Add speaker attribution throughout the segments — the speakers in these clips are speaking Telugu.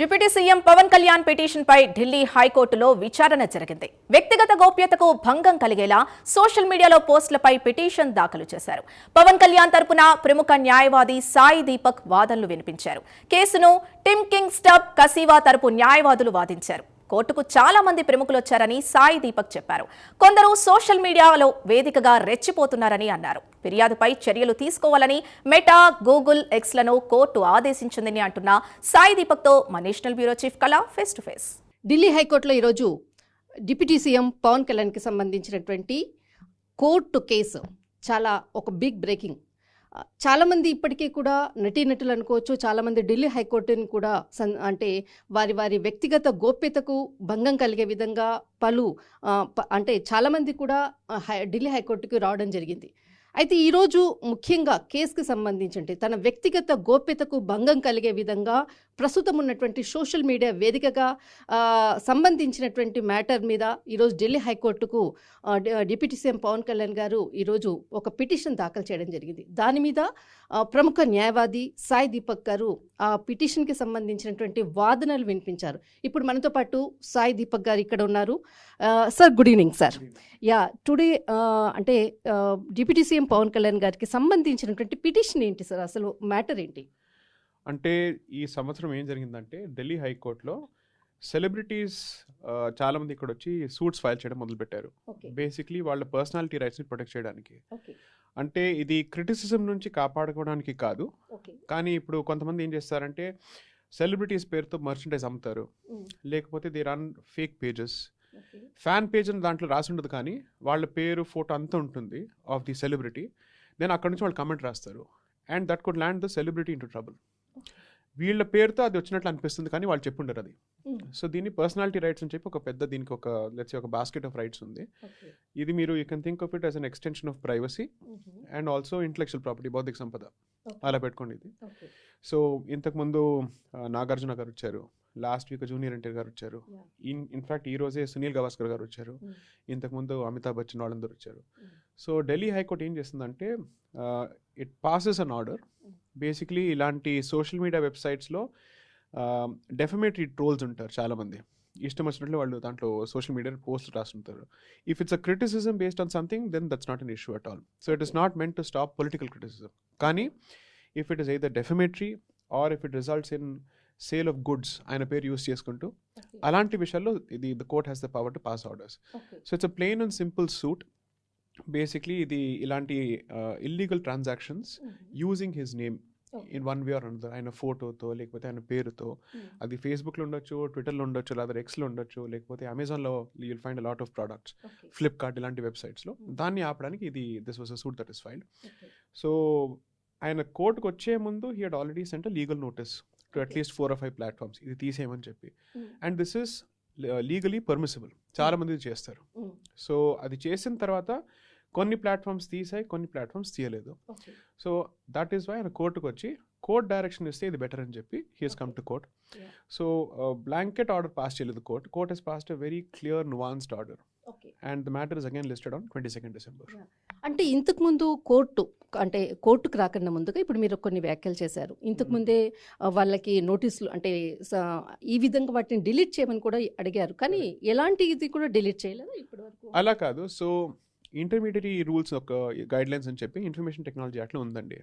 Speaker 1: Deputy CM Pawan Kalyan petition పై ఢిల్లీ హైకోర్టులో విచారణ జరిగింది. వ్యక్తిగత గోప్యతకు భంగం కలిగేలా సోషల్ మీడియాలో పోస్టులపై పిటిషన్ దాఖలు చేశారు. పవన్ కళ్యాణ్ తరపున ప్రముఖ న్యాయవాది సాయి దీపక్ వాదనలు వినిపించారు. కేసును టిమ్ కింగ్ స్టబ్ కసీవా తరపు న్యాయవాదులు వాదించారు. కోర్టుకు చాలా మంది ప్రముఖులు వచ్చారని సాయి దీపక్ చెప్పారు. కొందరు సోషల్ మీడియాలో వేదికగా రెచ్చిపోతున్నారని అన్నారు. ఫిర్యాదుపై చర్యలు తీసుకోవాలని మెటా గూగుల్ ఎక్స్లను కోర్టు ఆదేశించిందని అంటున్న సాయి దీపక్తో మా national bureau chief Kala face to face.
Speaker 2: Delhi హైకోర్టులో ఈరోజు డిప్యూటీ సీఎం పవన్ కళ్యాణ్కి సంబంధించినటువంటి కోర్టు కేసు. చాలా ఒక బిగ్ బ్రేకింగ్. చాలామంది ఇప్పటికీ కూడా నటీనటులు అనుకోవచ్చు చాలామంది ఢిల్లీ హైకోర్టుని కూడా సన్ అంటే వారి వారి వ్యక్తిగత గోప్యతకు భంగం కలిగే విధంగా పలు ప- అంటే చాలామంది కూడా హై- ఢిల్లీ హైకోర్టుకి రావడం జరిగింది. అయితే ఈరోజు ముఖ్యంగా కేసుకి సంబంధించి అంటే తన వ్యక్తిగత గోప్యతకు భంగం కలిగే విధంగా ప్రస్తుతం ఉన్నటువంటి సోషల్ మీడియా వేదికగా సంబంధించినటువంటి మ్యాటర్ మీద ఈరోజు ఢిల్లీ హైకోర్టుకు డిప్యూటీ సీఎం పవన్ కళ్యాణ్ గారు ఈరోజు ఒక పిటిషన్ దాఖలు చేయడం జరిగింది. దాని మీద ప్రముఖ న్యాయవాది సాయి దీపక్ గారు ఆ పిటిషన్కి సంబంధించినటువంటి వాదనలు వినిపించారు. ఇప్పుడు మనతో పాటు సాయి దీపక్ గారు ఇక్కడ ఉన్నారు. Sir good evening sir. Yeah today అంటే డిప్యూటీ సీఎం పవన్ కళ్యాణ్ గారికి సంబంధించినటువంటి పిటిషన్ ఏంటి సార్? అసలు మ్యాటర్ ఏంటి?
Speaker 3: అంటే ఈ సంవత్సరం ఏం జరిగిందంటే ఢిల్లీ హైకోర్టులో సెలబ్రిటీస్ చాలామంది ఇక్కడ వచ్చి సూట్స్ ఫైల్ చేయడం మొదలుపెట్టారు. బేసిక్లీ వాళ్ళ పర్సనాలిటీ రైట్స్ని ప్రొటెక్ట్ చేయడానికి. అంటే ఇది క్రిటిసిజం నుంచి కాపాడుకోవడానికి కాదు. కానీ ఇప్పుడు కొంతమంది ఏం చేస్తారంటే సెలబ్రిటీస్ పేరుతో మర్చెండైజ్ అమ్ముతారు. లేకపోతే they run fake
Speaker 2: pages.
Speaker 3: Fan page అని దాంట్లో రాసి ఉండదు కానీ వాళ్ళ పేరు ఫోటో అంతా ఉంటుంది ఆఫ్ ది సెలబ్రిటీ దెన్ అక్కడ నుంచి వాళ్ళు కమెంట్ రాస్తారు. And that could land the celebrity into trouble వీళ్ళ పేరుతో అది వచ్చినట్లు అనిపిస్తుంది కానీ వాళ్ళు చెప్పుండరు అది. సో దీన్ని పర్సనాలిటీ రైట్స్ అని చెప్పి ఒక పెద్ద దీనికి ఒక లెట్స్ ఒక బాస్కెట్ ఆఫ్ రైట్స్ ఉంది. ఇది మీరు you can think of it as an extension of privacy and also intellectual property బౌద్ధిక సంపద. అలా పెట్టుకోండి ఇది. సో ఇంతకుముందు నాగార్జున గారు వచ్చారు. Last week junior NTR garu వచ్చారు. ఇన్ ఇన్ఫాక్ట్ ఈ రోజే సునీల్ గవాస్కర్ గారు వచ్చారు
Speaker 2: Mm.
Speaker 3: ఇంతకుముందు అమితాబ్ బచ్చన్ వాళ్ళందరూ వచ్చారు
Speaker 2: Mm.
Speaker 3: సో ఢిల్లీ హైకోర్టు ఏం చేస్తుందంటే it passes an
Speaker 2: order.
Speaker 3: Basically ఇలాంటి సోషల్ మీడియా వెబ్సైట్స్లో డెఫమేటరీ ట్రోల్స్ ఉంటారు చాలామంది ఇష్టం వచ్చినట్లు వాళ్ళు దాంట్లో social media post రాస్తుంటారు if it's a criticism based on something then that's not an issue at all so it is not meant to stop political criticism కానీ if it is either defamatory or if it results in sale of goods ఆయన పేరు యూస్ చేసుకుంటూ అలాంటి విషయాల్లో ఇది the court has the power to pass
Speaker 2: orders.
Speaker 3: So it's a plain and simple suit basically ఇది ఇలాంటి illegal transactions using his name in one way or another ఆయన ఫోటోతో లేకపోతే ఆయన పేరుతో. అది ఫేస్బుక్లో ఉండొచ్చు ట్విట్టర్లో ఉండొచ్చు లేదా ఎక్స్లో ఉండొచ్చు లేకపోతే అమెజాన్లో you'll find lot of products Flipkart ఇలాంటి వెబ్సైట్స్లో.
Speaker 2: Mm.
Speaker 3: దాన్ని ఆపడానికి ఇది this was a suit that is filed so ఆయన కోర్టుకు వచ్చే ముందు he had already sent legal notice to. At least four or five platforms ఇది తీసేయమని చెప్పి. And this is legally permissible చాలా మంది ఇది చేస్తారు. సో అది చేసిన తర్వాత కొన్ని ప్లాట్ఫామ్స్ తీసాయి కొన్ని ప్లాట్ఫామ్స్ తీయలేదు. సో దట్ ఈస్ వై ఆయన కోర్టుకు వచ్చి కోర్ట్ డైరెక్షన్ ఇస్తే ఇది బెటర్ అని చెప్పి he's come to
Speaker 2: court.
Speaker 3: So blanket order pass చేయలేదు court court has passed a very clear nuanced order
Speaker 2: okay
Speaker 3: and the matter is again listed on twenty second December
Speaker 2: అంటే ఇంతకు ముందు కోర్టు అంటే కోర్టుకు రాకన్నా ముందుగా ఇప్పుడు మీరు కొన్ని వ్యాఖ్యలు చేశారు. ఇంతకు
Speaker 3: మ్మ్.
Speaker 2: ముందే వాళ్ళకి నోటీసులు అంటే ఈ విధంగా వాటిని డిలీట్ చేయమని కూడా అడిగారు. కానీ ఎలాంటి ఇది కూడా డిలీట్ చేయలేదు ఇప్పటి వరకు
Speaker 3: అలా కాదు. సో ఇంటర్మీడియట్ రూల్స్ ఒక గైడ్ లైన్స్ అని చెప్పి ఇన్ఫర్మేషన్ టెక్నాలజీ అట్లా ఉందండి.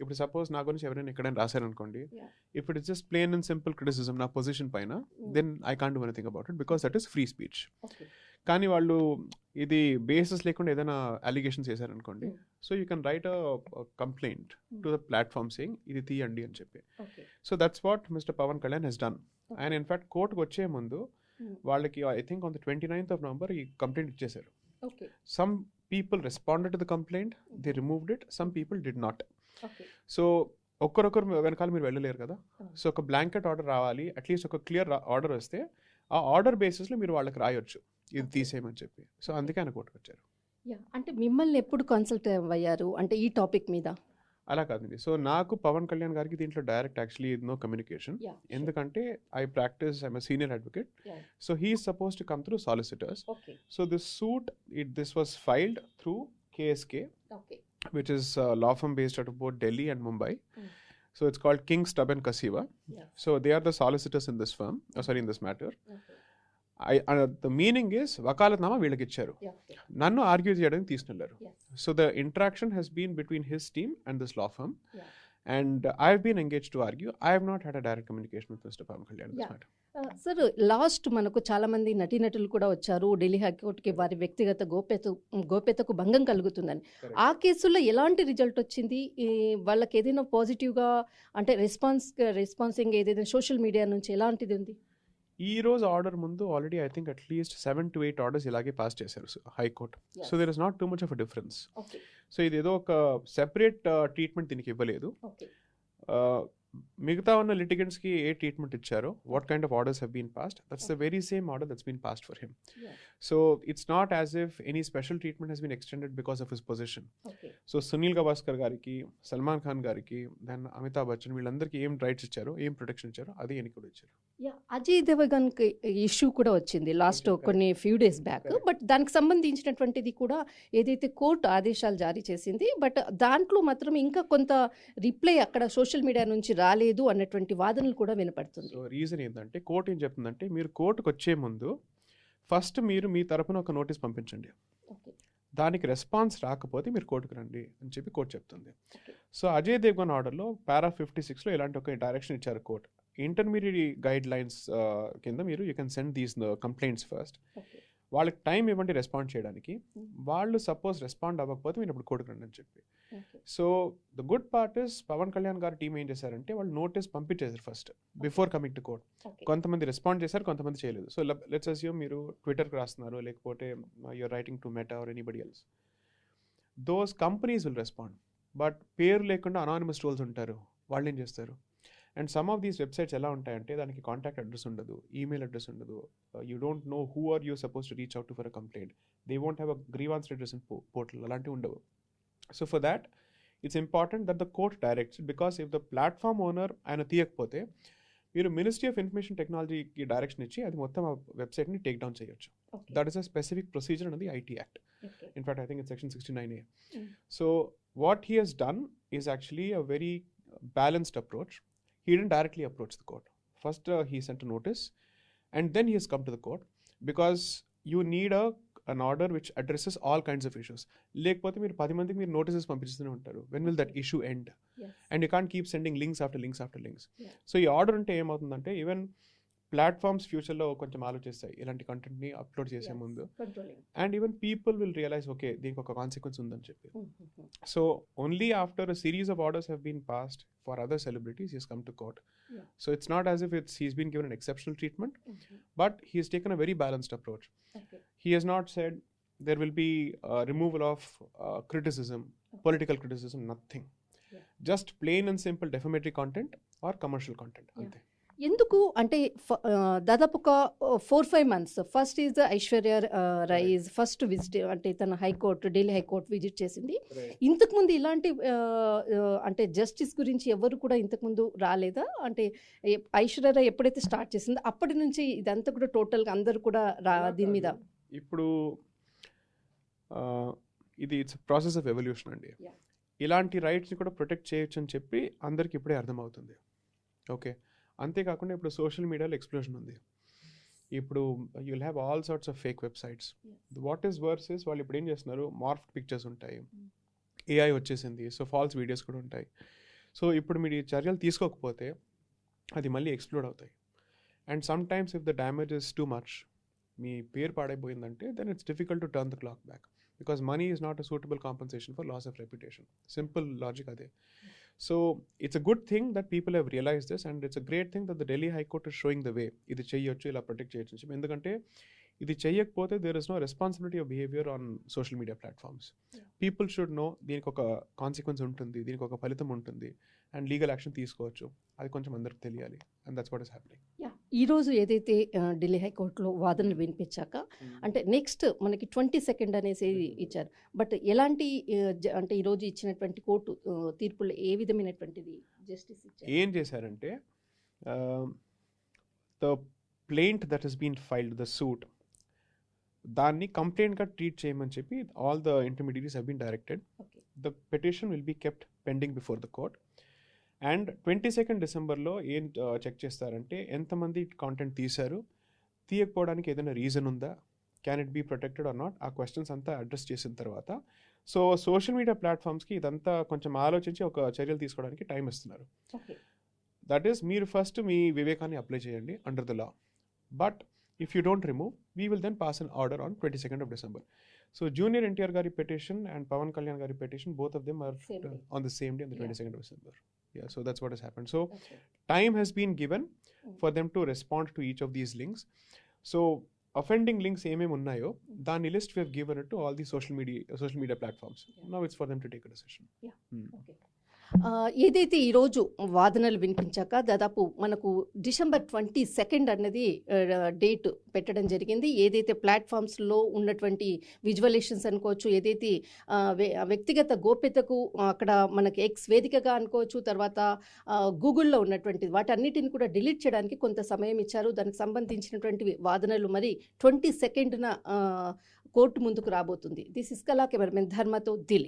Speaker 3: ఇప్పుడు సపోజ్ నా గురించి ఎవరైనా ఎక్కడైనా రాశారనుకోండి. If it is just plain and simple criticism నా పొజిషన్ పైన then I can't do anything about it because that is free
Speaker 2: speech
Speaker 3: కానీ వాళ్ళు ఇది బేసిస్ లేకుండా ఏదైనా అలిగేషన్స్ చేశారనుకోండి. So you can write a complaint to the platform saying ఇది తీయండి అని చెప్పి. So that's what mister Pawan Kalyan has done ఆయన ఇన్ఫాక్ట్ కోర్టుకు వచ్చే ముందు
Speaker 2: Mm.
Speaker 3: వాళ్ళకి I think on the twenty ninth of November ఈ కంప్లైంట్ ఇచ్చేశారు.
Speaker 2: Okay
Speaker 3: some people responded to the complaint they removed it some people did not
Speaker 2: okay
Speaker 3: so ఒక్కరొకరు వెనకాల మీరు వెళ్ళలేరు కదా. సో ఒక బ్లాంకెట్ ఆర్డర్ రావాలి. అట్లీస్ట్ ఒక క్లియర్ ఆర్డర్ వస్తే ఆ ఆర్డర్ బేసిస్లో మీరు వాళ్ళకి రాయొచ్చు. ఇది తీసేయమని చెప్పి. సో అందుకే ఆయన కోర్టుకు వచ్చారు
Speaker 2: అంటే మిమ్మల్ని ఎప్పుడు కన్సల్ట్ అయ్యారు? అంటే ఈ టాపిక్ మీద?
Speaker 3: అలా కాదండి సో నాకు పవన్ కళ్యాణ్ గారికి దీంట్లో direct actually no communication
Speaker 2: yeah
Speaker 3: ఎందుకంటే I practice I'm senior advocate
Speaker 2: Yeah.
Speaker 3: So he suppose to come through solicitors
Speaker 2: okay
Speaker 3: so this suit it this was filed through KSK
Speaker 2: okay
Speaker 3: which is uh, law firm based out of both Delhi and Mumbai.
Speaker 2: Mm.
Speaker 3: So it's called King Stubb and Kasiva.
Speaker 2: Yeah.
Speaker 3: So they are the solicitors in this the meaning is vakalatnama వీళ్ళకి ఇచ్చారు నన్ను ఆర్గ్యూ చేయడానికి తీసుకెళ్ళారు. So the interaction has been between his team and
Speaker 2: this
Speaker 3: law firm. And I been engage to argue I have not had a direct communication with mister Pawan
Speaker 2: Kalyan.
Speaker 3: Matter
Speaker 2: sir last మనకు చాలా మంది నటీనటులు కూడా వచ్చారు. ఢిల్లీ హైకోర్టుకి వారి వ్యక్తిగత గోప్యత గోప్యతకు భంగం కలుగుతుందని. ఆ కేసుల్లో ఎలాంటి రిజల్ట్ వచ్చింది? వాళ్ళకి ఏదైనా పాజిటివ్గా అంటే రెస్పాన్స్ రెస్పాన్సింగ్ ఏదైనా సోషల్ మీడియా నుంచి ఎలాంటిది ఉంది?
Speaker 3: ఈ రోజు ఆర్డర్ ముందు already I think at least seven to eight orders ఇలాగే పాస్ చేశారు high court. So there is not too much of a
Speaker 2: difference
Speaker 3: so ఇది ఏదో ఒక సెపరేట్ ట్రీట్మెంట్ దీనికి ఇవ్వలేదు. Uh, మిగతా ఉన్న లిటిగెంట్స్కి ఏ ట్రీట్మెంట్ ఇచ్చారో what kind of orders have been passed that's the very same order that's been passed for him so it's not as if any special treatment has been extended because of his
Speaker 2: position
Speaker 3: so Sunil Gavaskar గారికి సల్మాన్ ఖాన్ గారికి దెన్ అమితాబ్ బచ్చన్ వీళ్ళందరికీ ఏం రైట్స్ ఇచ్చారో ఏం ప్రొటెక్షన్ ఇచ్చారో అది ఈయనకి కూడా ఇచ్చారు.
Speaker 2: అజయ్ దేవగన్ ఇష్యూ కూడా వచ్చింది లాస్ట్. కొన్ని ఫ్యూ డేస్ బ్యాక్. బట్ దానికి సంబంధించినటువంటిది కూడా ఏదైతే కోర్టు ఆదేశాలు జారీ చేసింది బట్ దాంట్లో మాత్రం ఇంకా కొంత రిప్లై అక్కడ సోషల్ మీడియా నుంచి రాలేదు అన్నటువంటి వాదనలు కూడా వినపడుతుంది.
Speaker 3: రీజన్ ఏంటంటే కోర్టు ఏం చెప్తుందంటే మీరు కోర్టుకు వచ్చే ముందు ఫస్ట్ మీరు మీ తరపున ఒక నోటీస్ పంపించండి. దానికి రెస్పాన్స్ రాకపోతే మీరు కోర్టుకు రండి అని చెప్పి కోర్టు చెప్తుంది. సో అజయ్ దేవ్గన్ ఆర్డర్లో పారా ఫిఫ్టీ సిక్స్లో ఇలాంటి ఒక డైరెక్షన్ ఇచ్చారు కోర్టు. ఇంటర్మీడియట్ గైడ్ లైన్స్ కింద మీరు you can send these complaints first వాళ్ళకి టైం ఇవ్వండి రెస్పాండ్ చేయడానికి.
Speaker 2: Mm.
Speaker 3: వాళ్ళు సపోజ్ రెస్పాండ్ అవ్వకపోతే మీరు ఇప్పుడు కోర్టుకు రండి అని చెప్పి. So the good part is Pawan Kalyan గారి టీం ఏం చేశారంటే వాళ్ళు నోటీస్ పంపించేశారు first before coming to court. కొంతమంది రెస్పాండ్ చేశారు కొంతమంది చేయలేదు. సో లెట్స్ అస్యూమ్ మీరు ట్విట్టర్కి రాస్తున్నారు లేకపోతే you're writing to Meta or anybody else those companies will respond but పేరు లేకుండా అనానిమస్ ట్రోల్స్ ఉంటారు. వాళ్ళు ఏం చేస్తారు? And some of these websites ఎలా ఉంటాయంటే దానికి కాంటాక్ట్ అడ్రస్ ఉండదు ఈమెయిల్ అడ్రస్ ఉండదు. You don't know who are you suppose to reach out for a complaint they won't have a grievance address in portal అలాంటివి ఉండవు. So for that it's important that the court directs because if the platform owner ఆయన తీయకపోతే మీరు మినిస్ట్రీ ఆఫ్ ఇన్ఫర్మేషన్ టెక్నాలజీకి డైరెక్షన్ ఇచ్చి అది మొత్తం ఆ వెబ్సైట్ని టేక్ డౌన్ చేయొచ్చు. That is a specific procedure అనేది IT act In fact, I think it's section 69A.
Speaker 2: Mm.
Speaker 3: So, what he has done is actually a very balanced approach. He didn't directly approach the court. First, uh, he sent a notice, and then he has come to the court because you need a an order which addresses all kinds of issues. లేకపోతే మీరు పది మందికి మీరు నోటీసెస్ పంపిస్తూనే ఉంటారు when will that issue end and you can't keep sending links after links after
Speaker 2: links.
Speaker 3: So ఈ ఆర్డర్ ఉంటే ఏమవుతుందంటే ఈవెన్ ప్లాట్ఫామ్స్ ఫ్యూచర్లో కొంచెం ఆలోచిస్తాయి ఇలాంటి కంటెంట్ని అప్లోడ్ చేసే ముందు and even people will realise okay దీనికి ఒక కాన్సిక్వెన్స్ ఉందని చెప్పి so only after a series of orders have been passed for other celebrities is come to court
Speaker 2: Yeah.
Speaker 3: So it's not as if it's he's been given an exceptional treatment but he's taken a very balanced approach he has not said there will be uh, removal of uh, criticism, political criticism, nothing.
Speaker 2: Yeah.
Speaker 3: Just plain and simple defamatory content or commercial content.
Speaker 2: Yeah. ఎందుకు? అంటే దాదాపు ఒక four five months. First is Aishwarya Rai's first visit అంటే తన హైకోర్టు ఢిల్లీ హైకోర్టు విజిట్ చేసింది. ఇంతకుముందు ఇలాంటి అంటే జస్టిస్ గురించి ఎవరు కూడా ఇంతకుముందు రాలేదా? అంటే ఐశ్వర్య రాయ్ ఎప్పుడైతే స్టార్ట్ చేసిందో అప్పటి నుంచి ఇదంతా కూడా టోటల్గా అందరు కూడా రా దీని మీద.
Speaker 3: ఇప్పుడు ఇది ఇట్స్ ప్రాసెస్ ఆఫ్ ఎవల్యూషన్ అండి. ఇలాంటి రైట్స్ని కూడా ప్రొటెక్ట్ చేయొచ్చు అని చెప్పి అందరికి ఇప్పుడే అర్థమవుతుంది. ఓకే. అంతేకాకుండా ఇప్పుడు సోషల్ మీడియాలో ఎక్స్ప్లోషన్ ఉంది. ఇప్పుడు you'll have all sorts of fake websites. What is versus వాళ్ళు ఇప్పుడు ఏం చేస్తున్నారు? మార్ఫ్ పిక్చర్స్ ఉంటాయి. ఏఐ వచ్చేసింది. సో ఫాల్స్ వీడియోస్ కూడా ఉంటాయి. సో ఇప్పుడు మీరు ఈ చర్యలు తీసుకోకపోతే అది మళ్ళీ ఎక్స్ప్లోడ్ అవుతాయి. And sometimes if the damage is too much మీ పేరు పాడైపోయిందంటే then it's difficult to turn the clock back. Because money is not a suitable compensation for loss of reputation simple logic అదే so it's a good thing that people have realise this and it's a great thing that the Delhi high court is showing the way ఇది చేయొచ్చు ఇలా ప్రొటెక్ట్ చేయొచ్చు ఎందుకంటే ఇది చెయ్యకపోతే there is no responsibility of behaviour on social media platforms people should know దీనికి ఒక కాన్సిక్వెన్స్ ఉంటుంది దీనికి ఒక ఫలితం ఉంటుంది అండ్ లీగల్ యాక్షన్ తీసుకోవచ్చు. అది కొంచెం అందరికి తెలియాలి and that's what is
Speaker 2: happening ఈరోజు ఏదైతే ఢిల్లీ హైకోర్టులో వాదనలు వినిపించాక అంటే నెక్స్ట్ మనకి ట్వంటీ సెకండ్ అనేసి ఇచ్చారు. బట్ ఎలాంటి అంటే ఈరోజు ఇచ్చినటువంటి కోర్టు తీర్పులో ఏ విధమైనటువంటిది జస్టిస్ ఇచ్చారు?
Speaker 3: ఏం చేశారంటే the plaint that he's been filed the suit దాన్ని కంప్లైంట్గా ట్రీట్ చేయమని చెప్పి all the intermediates have been
Speaker 2: directed.
Speaker 3: the petition will be kept pending before the court and twenty second డిసెంబర్లో ఏం చెక్ చేస్తారంటే ఎంతమంది కాంటెంట్ తీశారు? తీయకపోవడానికి ఏదైనా రీజన్ ఉందా? Can it be protected or not ఆ క్వశ్చన్స్ అంతా అడ్రస్ చేసిన తర్వాత. సో సోషల్ మీడియా ప్లాట్ఫామ్స్కి ఇదంతా కొంచెం ఆలోచించి ఒక చర్యలు తీసుకోవడానికి టైం ఇస్తున్నారు. దట్ ఈస్ మీరు ఫస్ట్ మీ వివేకాన్ని అప్లై చేయండి under the law but If you don't remove we will then pass an order on twenty second of December so junior NTR గారి పెటిషన్ అండ్ పవన్ కళ్యాణ్ గారి petition both of them are
Speaker 2: Same day.
Speaker 3: On the same day on the
Speaker 2: Yeah.
Speaker 3: Twenty second of December Yeah, so that's what has happened. So time has been given for them to respond to each of these links. So offending links ఏమేమి ఉన్నాయో దాని list we have given it to all the social media social media platforms.
Speaker 2: Yeah.
Speaker 3: Now it's for them to
Speaker 2: ఏదైతే ఈరోజు వాదనలు వినిపించాక దాదాపు మనకు డిసెంబర్ ట్వంటీ సెకండ్ అన్నది డేట్ పెట్టడం జరిగింది. ఏదైతే ప్లాట్ఫామ్స్లో ఉన్నటువంటి విజువలేషన్స్ అనుకోవచ్చు ఏదైతే వ్య- వ్యక్తిగత గోప్యతకు అక్కడ మనకి ఎక్స్ వేదికగా అనుకోవచ్చు తర్వాత గూగుల్లో ఉన్నటువంటి వాటన్నిటిని కూడా డిలీట్ చేయడానికి కొంత సమయం ఇచ్చారు. దానికి సంబంధించినటువంటి వాదనలు మరి ట్వంటీ సెకండ్న కోర్టు ముందుకు రాబోతుంది. దిస్ ఇస్ కళా కెమెరామెన్ ధర్మతో దిల్